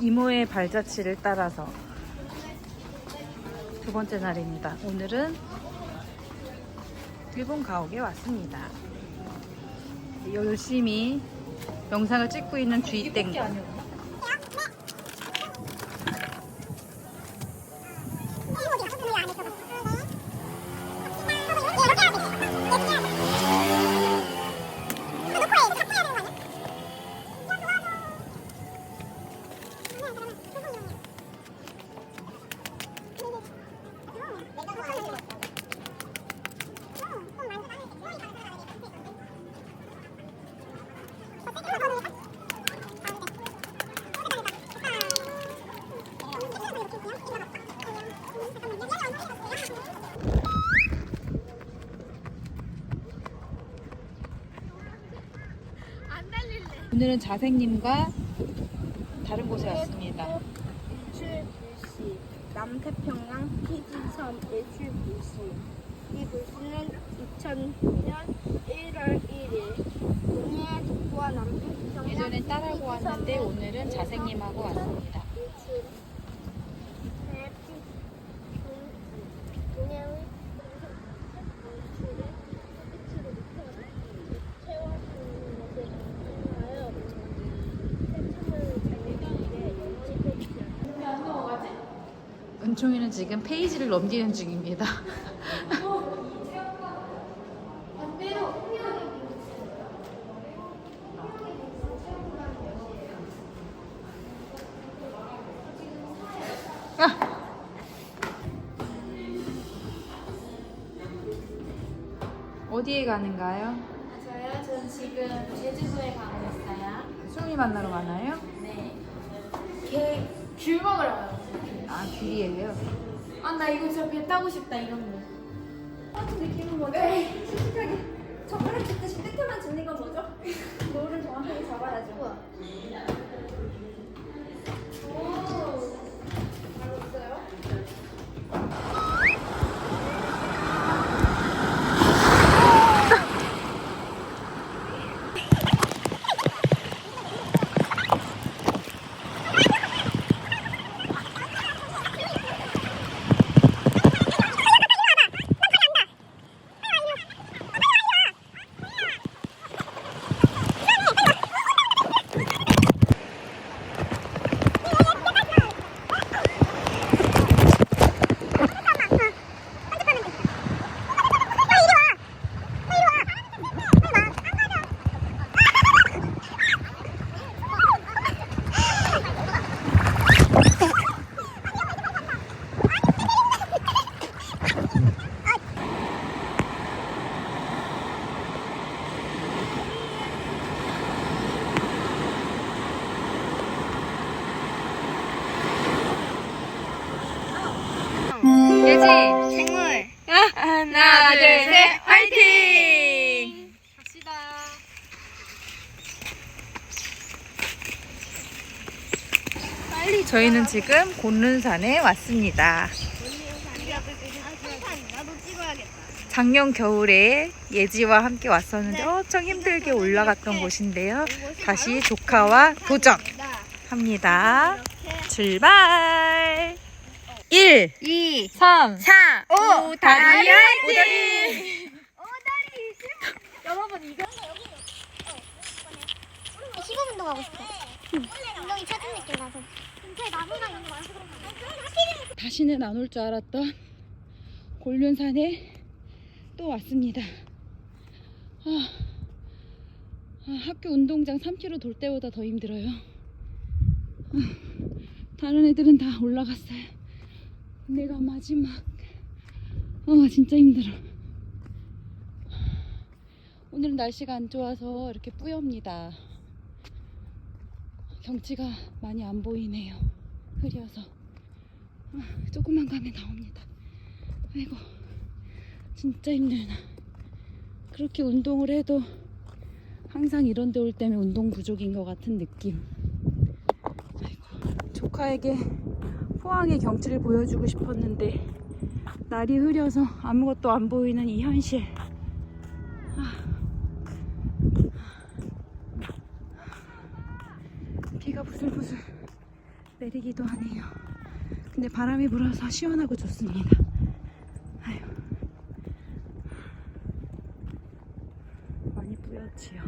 이모의 발자취를 따라서 두 번째 날입니다. 오늘은 일본 가옥에 왔습니다. 열심히 영상을 찍고 있는 주이땡. 오늘은 자생님과 다른 곳에 왔습니다. 예술불시 남태평양 피지섬 예술불시 이 불시는 2009년 1월 1일 동해 북부와 남태평양 예전엔 딸하고 왔는데 오늘은 자생님하고 왔습니다. 은총이는 지금 페이지를 넘기는 중입니다. 아! 어디에 가는가요? 저요? 전 지금 제주도에 가고 있어요. 수미 만나러 가나요? 네. 걔귤 먹으러 가요. 아, 귤이에요. 아, 나 이거 진짜 배 타고 싶다, 이런 거. 똑같은 느낌은 뭐죠? 네. 솔직하게 젓가락 짚듯이 끝에만 짚는 건 뭐죠? 노를 정확하게 잡아야죠. 예지! 생물 하나, 둘, 셋, 화이팅! 갑시다. 저희는 지금 곤른산에 왔습니다. 작년 겨울에 예지와 함께 왔었는데 엄청 힘들게 올라갔던 곳인데요. 다시 조카와 도전합니다. 출발! 1, 2 3, 4 5 다리 화이팅! 여러분 이거 15분도 가고 싶어 엉덩이 쳐진 느낌 나서 근처에 나무가 이런 거 많아서 그런가 다시는 안 올 줄 알았던 곤륜산에 또 왔습니다. 아, 아, 학교 운동장 3km 돌 때보다 더 힘들어요. 아, 다른 애들은 다 올라갔어요. 내가 마지막. 아, 진짜 힘들어. 오늘은 날씨가 안 좋아서 이렇게 뿌엽니다. 경치가 많이 안 보이네요. 흐려서. 아, 조금만 가면 나옵니다. 아이고, 진짜 힘들다. 그렇게 운동을 해도 항상 이런 데 올 때면 운동 부족인 것 같은 느낌. 아이고, 조카에게 포항의 경치를 보여주고 싶었는데 날이 흐려서 아무것도 안 보이는 이 현실. 아. 비가 부슬부슬 내리기도 하네요. 근데 바람이 불어서 시원하고 좋습니다. 아유. 많이 뿌옇지요.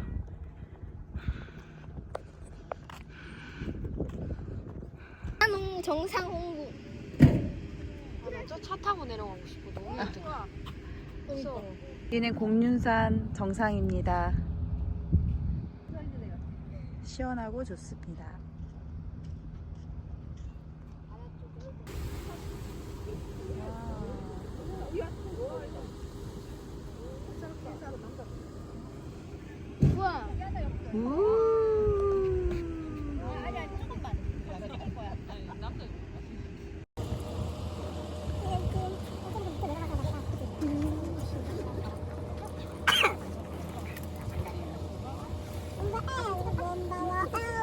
한웅 정상 홍보. 저차 타고 내려가고 싶어. 너무 힘들어. 무서워. 여기는 공륜산 정상입니다. 시원하고 좋습니다. 우와. 우 こんばんは。